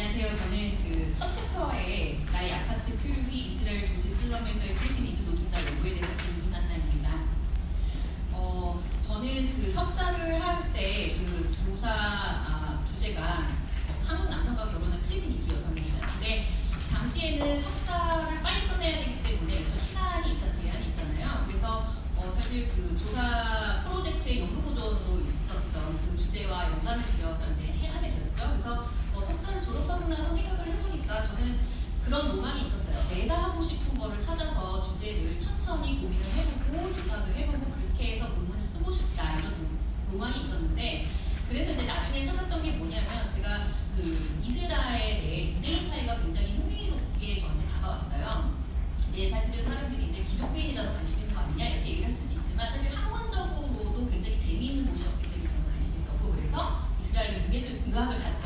안녕하세요. 저는 그 첫 챕터에 나의 아파트 표류기 이스라엘 도시 슬럼에서의 필리핀 이주 노동자 연구에 대해서 질문 이나타입니다. 어, 저는 그 석사를 할 때 그 조사 아, 주제가 한국 남성과 결혼한 필리핀 이주 여성입니다. 근데 당시에는 석사를 빨리 끝내야 되기 때문에 저 시간이 있잖 제한이 있잖아요. 그래서 어, 사실 그 조사 프로젝트의 연구 보조로 있었던 그 주제와 연관을 지어서 이제 해야 되게 됐죠. 그래서 어, 석사를 졸업하고 나서 생각을 해보니까 저는 그런 로망이 있었어요. 내가 하고 싶은 거를 찾아서 주제를 천천히 고민을 해보고 조사도 해보고 그렇게 해서 논문을 쓰고 싶다 이런 로- 로망이 있었는데 그래서 이제 나중에 찾았던 게 뭐냐면 제가 그 이스라엘의 유대인 사회가 굉장히 흥미롭게 저한테 다가왔어요. 네, 사실은 사람들이 이제 기독교인이라서 관심 있는 거 아니냐 이렇게 얘기할 수도 있지만 사실 학문적으로도 굉장히 재미있는 곳이었기 때문에 저는 관심이 있었고 그래서 이스라엘에 유학을, 유학을 갔죠.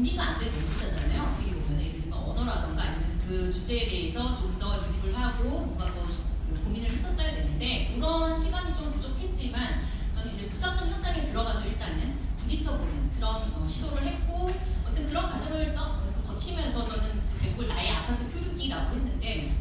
준비가 안된 연구자잖아요. 어떻게 보면 예를 들면 언어라던가 아니면 그 주제에 대해서 좀 더 리뷰를 하고 뭔가 더 그 고민을 했었어야 되는데 그런 시간이 좀 부족했지만 저는 이제 부작전 현장에 들어가서 일단은 부딪혀보는 그런 어, 시도를 했고 어떤 그런 과정을 떠- 거치면서 저는 제목을 나의 아파트 표류기라고 했는데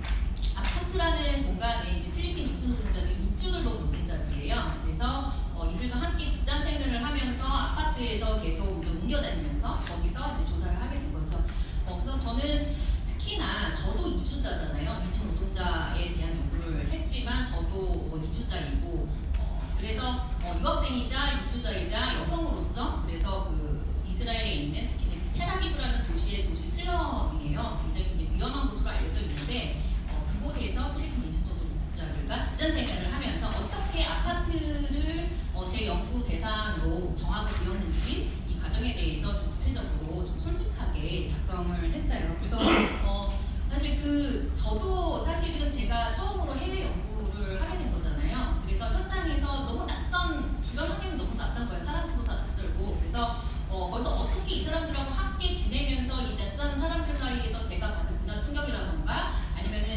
아파트라는 공간에 이제 필리핀 이주 노동자들 입주들로 노동자들이에요. 그래서 어, 이들과 함께 집단 생활을 하면서 아파트에서 계속 이제 옮겨 다니면서 거기서 이제 조사를 하게 된 거죠. 어, 그래서 저는 특히나 저도 이주자잖아요. 이주 노동자에 대한 연구를 했지만 저도 어, 이주자이고 어, 그래서 어, 유학생이자 이주자이자 여성으로서 그래서 그 이스라엘에 있는 특히 테라비브라는 도시의 도시 슬럼이에요. 굉장히 이제 위험한 곳으로 알려져 있는데 어, 그곳에서 필리핀 이주 노동자들과 집단 생활을 하면서 어떻게 아파트를 어, 제 연구 대상으로 정하고 되었는지 이 과정에 대해서 좀 구체적으로 좀 솔직하게 작성을 했어요. 그래서 어, 사실 그 저도 사실은 제가 처음으로 해외 연구를 하게 된 거잖아요. 그래서 현장에서 너무 낯선 주변 환경이 너무 낯선 거예요. 사람들도 다 낯설고 그래서 어, 거기서 어떻게 이 사람들하고 함께 지내면서 이 낯선 사람들 사이에서 제가 받은 문화 충격이라던가 아니면은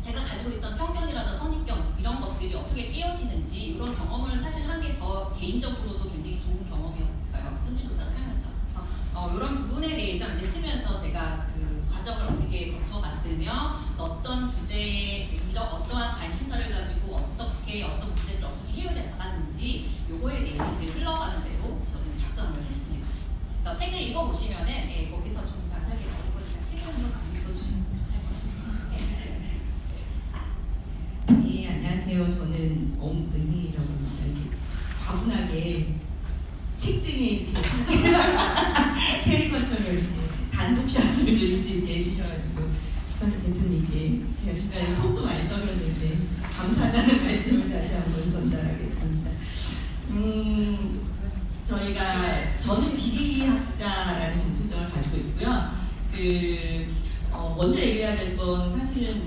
제가 가지고 있던 편견이라든 선입견 이런 것들이 어떻게 깨어지는지 이런 경험을 사실 한 게 저 개인적으로도 굉장히 좋은 경험이었어요. 현지 노동을 하면서. 그래서 어, 이런 부분에 대해서 이제 쓰면서 제가 그 과정을 어떻게 거쳐갔으며 또 어떤 주제에 이런 어떠한 관심사를 가지고 어떻게 어떤 문제들을 어떻게 해결해 나갔는지 요거에 대해서 이제 흘러가는 대로 저는 작성을 했습니다. 그래서 책을 읽어보시면은 예, 거기서 좀 자세하게 나오거든요. 책을 한번 읽어주시면 네. 예, 안녕하세요. 저는. 이렇게 과분하게 책 등에 이렇게 캐리커처를 이렇게 단독샷을 낼수 있게 해주셔가지고 박사 대표님께 제가 중간에 손도 많이 써줬는데 감사하다는 말씀을 다시 한번 전달하겠습니다. 음, 저희가 저는 지리학자라는 정체성을 가지고 있고요. 그 어, 먼저 얘기해야 될 건 사실은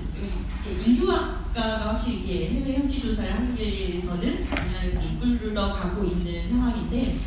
인류학과가 확실히 이렇게 해외 현지 조사를 한국에서는 우리나라에서 이끌 흘러가고 있는 상황인데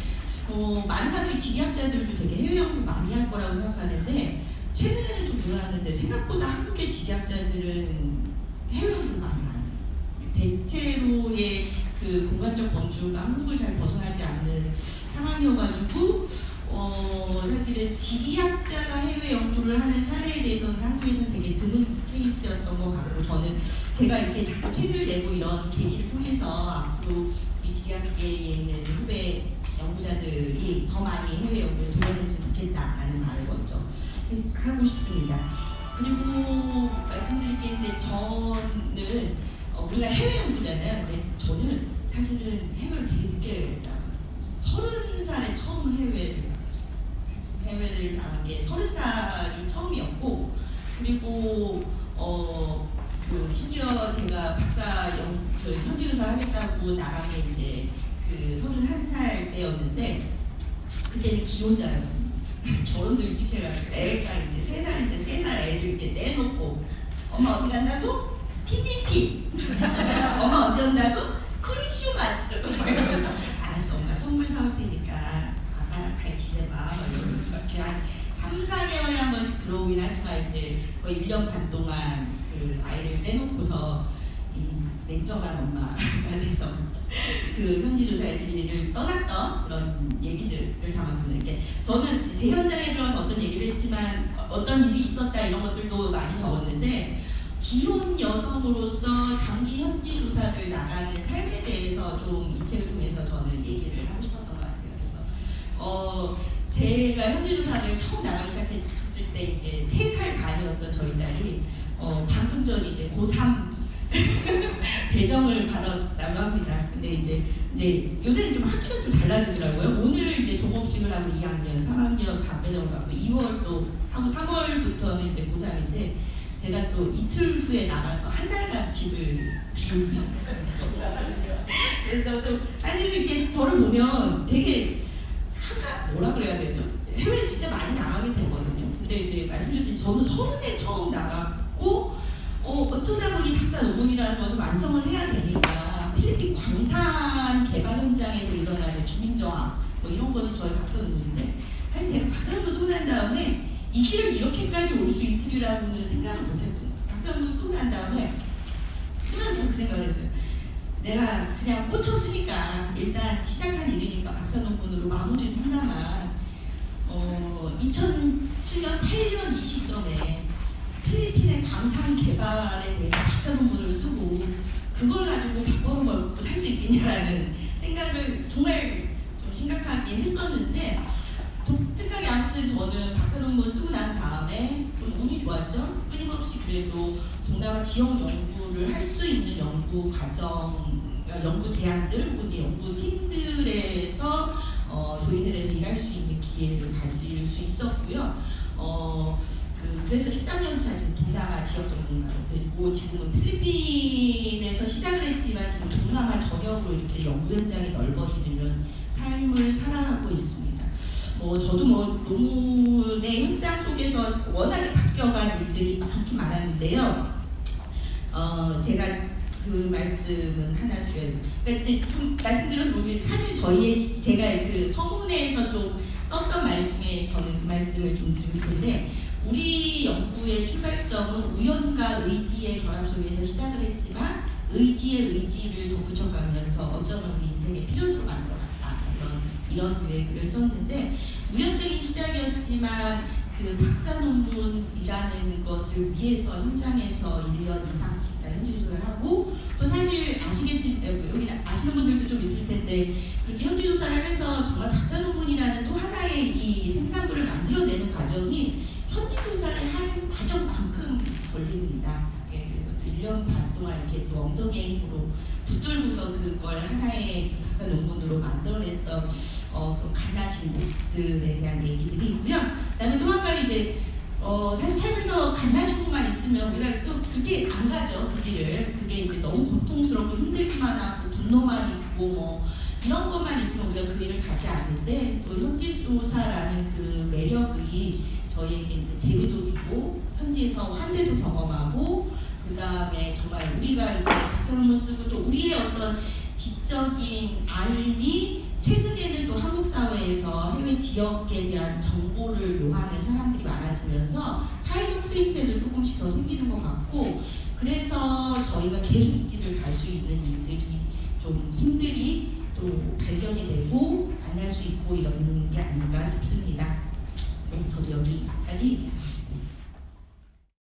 어, 많은 사람들이 지리학자들도 되게 해외 연구 많이 할 거라고 생각하는데 최근에는 좀 늘어났는데 생각보다 한국의 지리학자들은 해외 연구를 많이 안 해요. 대체로의 그 공간적 범주가 한국을 잘 벗어나지 않는 상황이어가지고 어, 사실은 지리학자가 해외 연구를 하는 사례에 대해서는 한국에서는 되게 드문 케이스였던 것 같고 저는 제가 이렇게 자꾸 책을 내고 이런 계기를 통해서 앞으로 우리 지리학계에 있는 후배 연구자들이 더 많이 해외 연구에 도전했으면 좋겠다라는 말을 먼저 했- 하고 싶습니다. 그리고 말씀드릴 게 있는데 저는 어, 우리가 해외 연구잖아요. 저는 사실은 해외를 되게 늦게 나갔어요. 서른 살에 처음 해외를 나갔어요. 해외를 나간 게 서른 살이 처음이었고 그리고 어, 그 심지어 제가 박사 연, 그 현지조사 하겠다고 나간 게 이제 그 서른 한살 때였는데 그때는 기혼자였습니다. 결혼도 일찍 해가지고 애가 이제 세 살인데 세 살 애를 이렇게 내놓고 엄마 어디 간다고? 피니피 엄마 언제 온다고? 이러면서 알았어 엄마 선물 사올 테니까 아빠 잘 지내봐 막 이러면서 이렇게 한 3, 4개월에 한 번씩 들어오긴 하지만 이제 거의 1년 반 동안 그 아이를 떼놓고서 이 냉정한 엄마가 돼서 그 현지조사의 진리를 떠났던 그런 얘기들을 담았습니다. 이렇게 저는 제 현장에 들어가서 어떤 얘기를 했지만 어떤 일이 있었다 이런 것들도 많이 적었는데 기혼 여성으로서 장기 현지 조사를 나가는 삶에 대해서 좀 이 책을 통해서 저는 얘기를 하고 싶었던 것 같아요. 그래서 어 제가 현지 조사를 처음 나가기 시작했을 때 이제 세 살 반이었던 저희 딸이 어 방금 전 이제 고3 배정을 받았다고 합니다. 근데 이제 이제 요새는 좀 학기가 좀 달라지더라고요. 오늘 이제 종업식을 하고 2학년, 3학년 다 배정을 받고 2월 또 하고 3월부터는 이제 고3인데 제가 또 이틀 후에 나가서 한 달간 집을 비웁니다. 그래서 좀 사실 이렇게 저를 보면 되게 한가 뭐라 그래야 되죠? 해외를 진짜 많이 나가게 되거든요. 근데 이제 말씀드렸듯이 저는 서른에 처음 나갔고 어, 어쩌다 보니 박사 논문이라는 것을 완성을 해야 되니까 필리핀 광산 개발 현장에서 일어나는 주민 저항 뭐 이런 것이 저의 박사 논문인데 사실 제가 박사 논문 난 다음에 이 길을 이렇게까지 올 수 있으리라고는 생각을 못했거든요. 박사 논문 난 다음에 쓰면서 계속 그 생각을 했어요. 내가 그냥 꽂혔으니까 일단 시작한 일이니까 박사 논문으로 마무리를 2007년 8년 이 시점에 필리핀의 광산 개발에 대해서 박사 논문을 쓰고 그걸 가지고 밥벌어 먹고 살 수 있겠냐라는 생각을 정말 좀 심각하게 했었는데 독특하게 아무튼 저는 박사 논문 쓰고 난 다음에 좀 운이 좋았죠. 끊임없이 그래도 동남아 지역 연구를 할 수 있는 연구 과정, 연구 제안들 혹은 연구 팀들에서 어, 조인을 해서 일할 수 있는 기회를 가질 수 있었고요. 어, 그, 그래서 13년 차 지금 동남아 지역 전문가로 그리고 지금은 필리핀에서 시작을 했지만 지금 동남아 전역으로 이렇게 연구 현장이 넓어지는 이런 삶을 살아가고 있습니다. 뭐 저도 뭐 논문의 현장 속에서 워낙에 바뀌어간 일들이 많긴 많았는데요. 어 제가 그 말씀은 하나 드려야 돼요. 그러니까 좀 말씀드려서 모르겠는데 사실 저희의 시- 제가 그 서문에서 좀 썼던 말 중에 저는 그 말씀을 좀 드리고 싶은데 우리 연구의 출발점은 우연과 의지의 결합 속에서 시작을 했지만 의지의 의지를 덧붙여가면서 어쩌면 우리 인생의 필연으로 만들어갔다 이런 이런 계획을 썼는데 우연적인 시작이었지만 그 박사 논문이라는 것을 위해서 현장에서 1년 이상씩 다 현지조사를 하고 또 사실 아시겠지 여기 아시는 분들도 좀 있을 텐데 그렇게 현지조사를 해서 정말 박사 논문이라는 또 하나의 이 생산물을 만들어내는 과정이 현지조사를 하는 과정만큼 걸립니다. 예, 그래서 또 1년 반 동안 이렇게 또 엉덩이에 힘으로 붙들고서 그걸 하나의 박사 논문으로 만들어냈던 어, 그런 갓나신 곳들에 대한 얘기들이 있고요. 그다음에 또 한 가지 이제 어, 사실 살면서 곳만 있으면 우리가 또 그렇게 안 가죠 그 길을. 그게 이제 너무 고통스럽고 힘들기만 하고 분노만 있고 뭐 이런 것만 있으면 우리가 그 일을 가지 않는데 또 현지조사라는 그 매력이 저희에게 이제 재미도 주고 현지에서 환대도 경험하고 그 다음에 정말 우리가 이렇게 박사 논문 쓰고 또 우리의 어떤 지적인 삶이 최근에는 또 한국 사회에서 해외 지역에 대한 정보를 요하는 사람들이 많아지면서 사회적 쓰임새도 조금씩 더 생기는 것 같고 그래서 저희가 길을 갈수 있는 일들이 좀 힘들이 또 발견이 되고 만날 수 있고 이런 게 아닌가 싶습니다. 네, 저도 여기까지